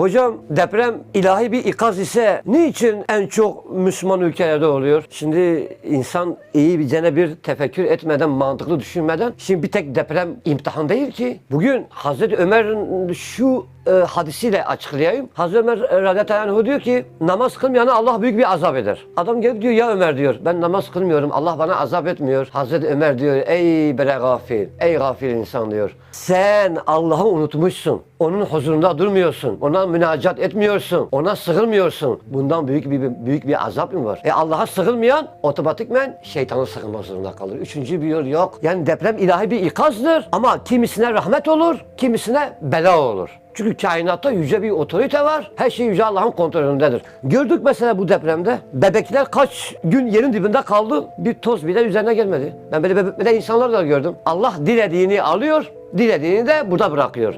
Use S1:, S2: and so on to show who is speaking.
S1: Hocam deprem ilahi bir ikaz ise niçin en çok Müslüman ülkelerde oluyor? Şimdi insan iyi bir cene bir tefekkür etmeden, mantıklı düşünmeden şimdi bir tek deprem imtihan değil ki. Bugün Hazreti Ömer'in şu e, hadisiyle açıklayayım. Hazreti Ömer radıyallahu anh diyor ki namaz kılmayana Allah büyük bir azap eder. Adam gelip diyor ya Ömer diyor ben namaz kılmıyorum Allah bana azap etmiyor. Hazreti Ömer diyor ey bre gafil ey gafil insan diyor. Sen Allah'ı unutmuşsun. Onun huzurunda durmuyorsun. Ona münacat etmiyorsun. Ona sığınmıyorsun. Bundan büyük bir büyük bir azap mı var? E Allah'a sığınmayan otomatikmen şeytana sığınmak zorunda kalır. Üçüncü bir yol yok. Yani deprem ilahi bir ikazdır ama kimisine rahmet olur, kimisine bela olur. Çünkü kainatta yüce bir otorite var. Her şey yüce Allah'ın kontrolündedir. Gördük mesela bu depremde. Bebekler kaç gün yerin dibinde kaldı. Bir toz bile üzerine gelmedi. Ben böyle bebekte insanlar da gördüm. Allah dilediğini alıyor, dilediğini de burada bırakıyor.